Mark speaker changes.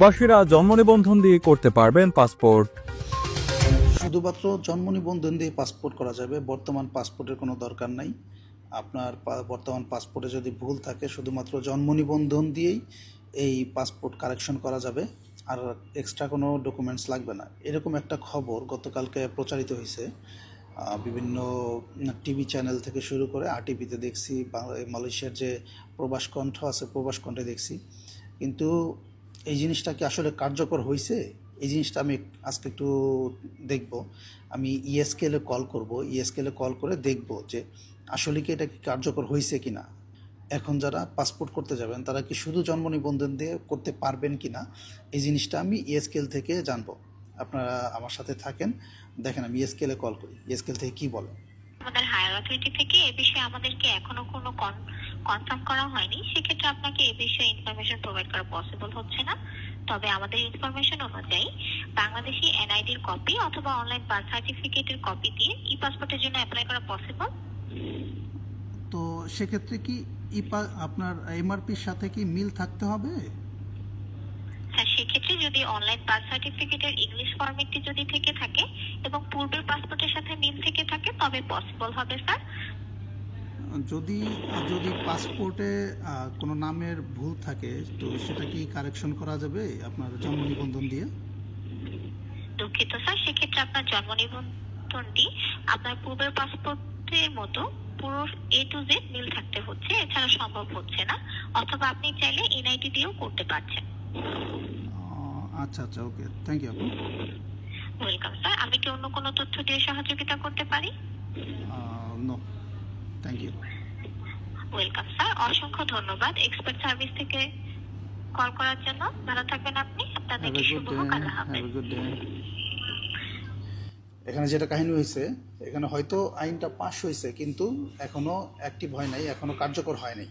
Speaker 1: প্রবাসীরা জন্ম নিবন্ধন দিয়ে করতে পারবেন পাসপোর্ট।
Speaker 2: শুধুমাত্র জন্ম নিবন্ধন দিয়ে পাসপোর্ট করা যাবে, বর্তমান পাসপোর্টের কোনো দরকার নাই। আপনার বর্তমান পাসপোর্টে যদি ভুল থাকে, শুধুমাত্র জন্ম নিবন্ধন দিয়েই এই পাসপোর্ট কারেকশন করা যাবে। আর এক্সট্রা কোনো ডকুমেন্টস লাগবে না। এরকম একটা খবর গতকালকে প্রচারিত হয়েছে। বিভিন্ন টিভি চ্যানেল থেকে শুরু করে আরটিভিতে দেখছি মালয়েশিয়ার যে প্রবাস কণ্ঠ আছে, প্রবাস কণ্ঠে দেখছি। কিন্তু এই জিনিসটা কি আসলে কার্যকর হয়েছে এই জিনিসটা আমি আজকে একটু দেখব। আমি E ইএসকেলে কল করব। ইএসকেলে কল করে দেখব যে আসলে কি এটা কি কার্যকর হয়েছে কি না এখন যারা পাসপোর্ট করতে যাবেন, তারা কি শুধু জন্ম নিবন্ধন দিয়ে করতে পারবেন কি না এই জিনিসটা আমি ইএসকেল থেকে জানব। আপনারা আমার সাথে থাকেন। দেখেন, আমি ইএসকেলে কল করি। ইএসকেল থেকে কি বলে?
Speaker 3: আমাদের হায়ার অথরিটি থেকে এ বিষয়ে আমাদেরকে এখনও কোনো কনফার্ম করা হয়নি। সেক্ষেত্রে আপনাকে এ বিষয়ে ইনফরমেশন প্রোভাইড করা পসিবল হচ্ছে না। তবে আমাদের ইনফরমেশন অনুযায়ী বাংলাদেশি এনআইডির কপি অথবা অনলাইন বার্থ সার্টিফিকেটের কপি দিয়ে ই পাসপোর্টের জন্য অ্যাপ্লাই করা পসিবল
Speaker 2: তো সেক্ষেত্রে কি ইপা আপনার এমআরপির সাথে কি মিল থাকতে হবে?
Speaker 3: হ্যাঁ সেক্ষেত্রে যদি অনলাইন বার্থ সার্টিফিকেটের ইংলিশ ফরম্যাটটি যদি থেকে থাকে এবং পূর্বের পাসপোর্টের সাথে মিল থেকে থাকে তবে পসিবল হবে স্যার
Speaker 2: যদি যদি পাসপোর্টে কোনো নামের ভুল থাকে তো সেটা কি কারেকশন করা যাবে আপনার জন্ম নিবন্ধন দিয়ে?
Speaker 3: দুঃখিত স্যার সেক্ষেত্রে আপনার জন্ম নিবন্ধনটি আপনার পূর্বের পাসপোর্টের মতো পুরো এ টু জেড মিল থাকতে হচ্ছে এছাড়া সম্ভব হচ্ছে না অথবা আপনি চাইলে এনআইডি দিয়েও করতে পারছেন।
Speaker 2: আচ্ছা আচ্ছা ওকে থ্যাংক ইউ আপু।
Speaker 3: Welcome sir. আমি কি অন্য কোনো তথ্য দিয়ে সহযোগিতা করতে পারি?
Speaker 2: No thank you
Speaker 3: welcome sir. অসংখ্য ধন্যবাদ এক্সপার্ট সার্ভিস থেকে কল করার জন্য। ভালো থাকবেন আপনি। আপনাদেরকে শুভ হোক। আল্লাহ হাফেজ।
Speaker 2: এখানে যেটা কাহিনী হয়েছে এখানে হয়তো আইনটা পাস হয়েছে কিন্তু এখনও অ্যাক্টিভ হয় নাই এখনও কার্যকর হয় নাই।